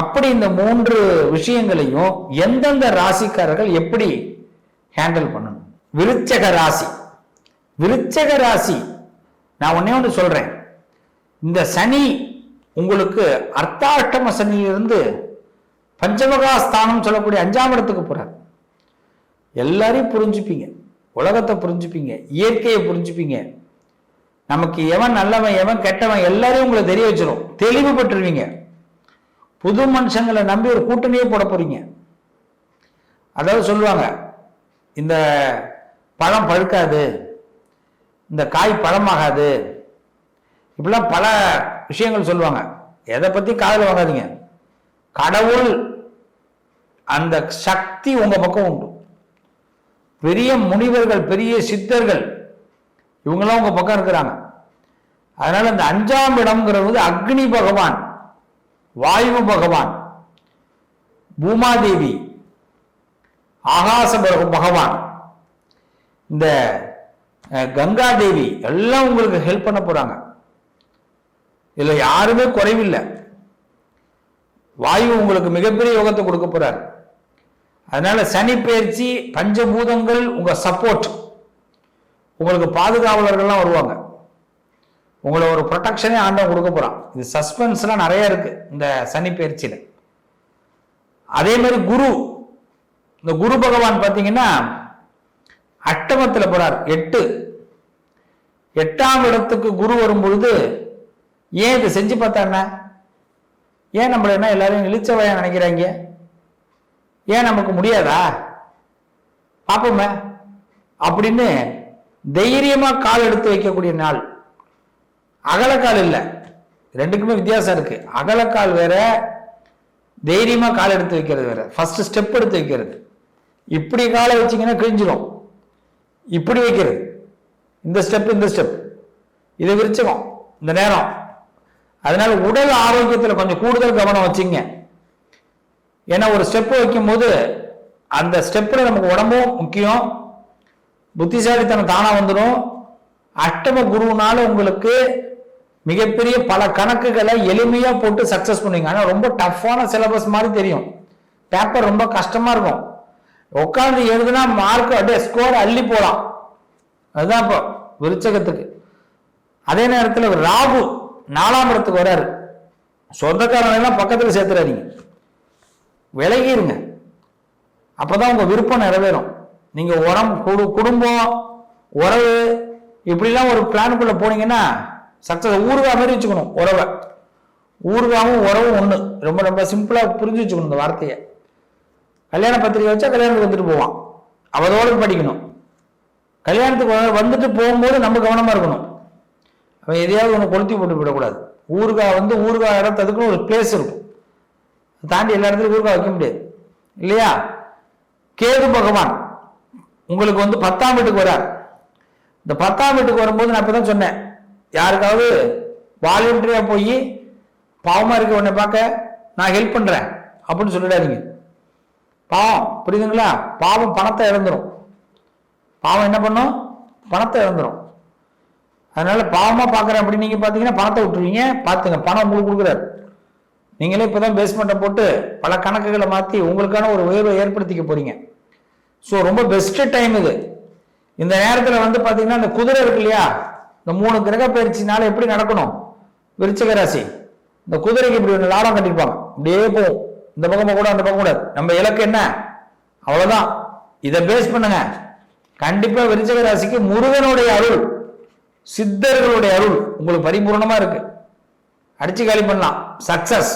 அப்படி இந்த மூன்று விஷயங்களையும் எந்தெந்த ராசிக்காரர்கள் எப்படி ஹேண்டில் பண்ணணும்? விருச்சக ராசி. விருச்சக ராசி நான் ஒன்னே ஒன்று சொல்றேன். இந்த சனி உங்களுக்கு அர்த்தாஷ்டம சனியிலிருந்து பஞ்சமகா ஸ்தானம் சொல்லக்கூடிய அஞ்சாம் இடத்துக்கு போறார். எல்லாரையும் புரிஞ்சுப்பீங்க. உலகத்தை புரிஞ்சுப்பீங்க. இயற்கையை புரிஞ்சுப்பீங்க. நமக்கு எவன் நல்லவன் எவன் கெட்டவன் எல்லாரையும் உங்களை தெரிய வச்சிடும் தெளிவு பெற்றுருவீங்க புது மனுஷங்களை நம்பி ஒரு கூட்டணியே போட போறீங்க. அதாவது சொல்லுவாங்க இந்த பழம் பழுக்காது இந்த காய் பழமாகாது. இப்படிலாம் பல விஷயங்கள் சொல்லுவாங்க. எதை பற்றி காதல் வாங்காதீங்க. கடவுள் அந்த சக்தி உங்கள் பக்கம் உண்டு. பெரிய முனிவர்கள் பெரிய சித்தர்கள் இவங்களாம் உங்கள் பக்கம் இருக்கிறாங்க. அதனால் இந்த அஞ்சாம் இடம்ங்கிறது அக்னி பகவான். வாயு பகவான் பூமாதேவி ஆகாச பக- பகவான் இந்த கங்கா தேவி எல்லாம் உங்களுக்கு ஹெல்ப் பண்ண போறாங்க. இதுல யாருமே குறைவில்லை. வாயு உங்களுக்கு மிகப்பெரிய யோகத்தை கொடுக்க போறார். அதனால சனி பயிற்சி பஞ்சபூதங்கள் உங்க சப்போர்ட் உங்களுக்கு பாதுகாவலர்கள்லாம் வருவாங்க. உங்களை ஒரு ப்ரொடெக்ஷனே ஆண்டவன் கொடுக்க போகிறான் இது சஸ்பென்ஸ்லாம் நிறைய இருக்குது இந்த சனி பயிற்சியில். அதே மாதிரி குரு. இந்த குரு பகவான் பார்த்தீங்கன்னா அட்டமத்தில் போகிறார் எட்டு. எட்டாம் இடத்துக்கு குரு வரும் பொழுது ஏன் இதை செஞ்சு பார்த்தா என்ன? ஏன் நம்மள என்ன எல்லாரும் இழிச்சவையா நினைக்கிறாங்க? ஏன் நமக்கு முடியாதா? பார்ப்போமே. அப்படின்னு தைரியமாக கால் எடுத்து வைக்கக்கூடிய நாள். அகலக்கால் இல்லை. ரெண்டுக்குமே வித்தியாசம் இருக்கு. அகலக்கால் வேற தைரியமா கால் எடுத்து வைக்கிறது வேற. ஃபர்ஸ்ட் ஸ்டெப் எடுத்து வைக்கிறது. இப்படி காலை வச்சீங்கன்னா கிழிஞ்சிரும். இப்படி வைக்கிறது. இந்த ஸ்டெப் இந்த ஸ்டெப் இதை விரிச்சகம் இந்த நேரம். அதனால உடல் ஆரோக்கியத்தில் கொஞ்சம் கூடுதல் கவனம் வச்சுங்க. ஏன்னா ஒரு ஸ்டெப் வைக்கும்போது அந்த ஸ்டெப்பில் நமக்கு உடம்பும் முக்கியம். புத்திசாலித்தனம் தானாக வந்துடும் அஷ்டம குருவுனால உங்களுக்கு மிகப்பெரிய பல கணக்குகளை எளிமையா போட்டு சக்சஸ் பண்ணுவீங்க ஆனா ரொம்ப டஃப்பான சிலபஸ் மாதிரி தெரியும். பேப்பர் ரொம்ப கஷ்டமா இருக்கும். உட்காந்து எழுதுனா மார்க் அப்படியே ஸ்கோர் அள்ளி போலாம். அதுதான் இப்போ விருச்சகத்துக்கு. அதே நேரத்தில் ராகு நாலாம் இடத்துக்கு வராரு சொந்தக்காரங்களெல்லாம் பக்கத்தில் சேர்த்துறாதீங்க. விலகிருங்க. அப்போதான் உங்க விருப்பம் நிறைவேறும். நீங்க உரம் குடு குடும்பம் உறவு இப்படிலாம் ஒரு பிளானுக்குள்ள போனீங்கன்னா சக்சஸ் ஊர்வா மாதிரி வச்சுக்கணும் உறவை. ஊறுகாவும் உறவும் ஒன்று ரொம்ப ரொம்ப சிம்பிளாக புரிஞ்சு வச்சுக்கணும் இந்த வார்த்தையை. கல்யாண பத்திரிக்கை வச்சா கல்யாணத்துக்கு வந்துட்டு போவான். அவதோடு படிக்கணும். கல்யாணத்துக்கு வந்துட்டு போகும்போது நம்ம கவனமாக இருக்கணும். அவன் எதையாவது ஒன்று கொளுத்தி போட்டு விடக்கூடாது. ஊறுகாய் வந்து ஊறுகாய் இடத்ததுக்குன்னு ஒரு பிளேஸ் இருக்கும். தாண்டி எல்லா இடத்துலையும் ஊருகா வைக்க முடியாது. இல்லையா? கேது பகவான் உங்களுக்கு வந்து பத்தாம் வீட்டுக்கு வரார் இந்த பத்தாம் வீட்டுக்கு வரும்போது நான் இப்போ தான் சொன்னேன். யாருக்காவது வாலண்டியரா போய் பாவமாக இருக்க உன்னை பார்க்க நான் ஹெல்ப் பண்ணுறேன் அப்படின்னு சொல்லிடாதீங்க. பாவம் புரியுதுங்களா? பாவம் பணத்தை இழந்துடும் பாவம் என்ன பண்ணும்? பணத்தை இழந்துடும் அதனால பாவமாக பார்க்குறேன் அப்படின்னு நீங்கள் பார்த்தீங்கன்னா பணத்தை விட்டுருவீங்க. பார்த்துங்க பணம் உங்களுக்கு கொடுக்குறாரு. நீங்களே இப்போ தான் பேஸ்மெண்ட்டை போட்டு பல கணக்குகளை மாற்றி உங்களுக்கான ஒரு உயர்வை ஏற்படுத்திக்க போகிறீங்க ஸோ ரொம்ப பெஸ்ட்டு டைம் இது. இந்த நேரத்தில் வந்து பார்த்தீங்கன்னா அந்த குதிரை இருக்கு இல்லையா? இந்த மூணு கிரக பயிற்சினால எப்படி நடக்கணும்? விருச்சிக ராசி. இந்த குதிரைக்கு இப்படி ஒன்று லாடம் கட்டிருப்பாங்க அப்படியே போகும் இந்த பக்கமாக கூட அந்த பக்கம் கூட நம்ம இலக்கு என்ன? அவ்வளவுதான். இதை பேஸ் பண்ணுங்க. கண்டிப்பா விருச்சிக ராசிக்கு முருகனுடைய அருள் சித்தர்களுடைய அருள் உங்களுக்கு பரிபூர்ணமா இருக்கு. அடிச்சு காலி பண்ணலாம். சக்சஸ்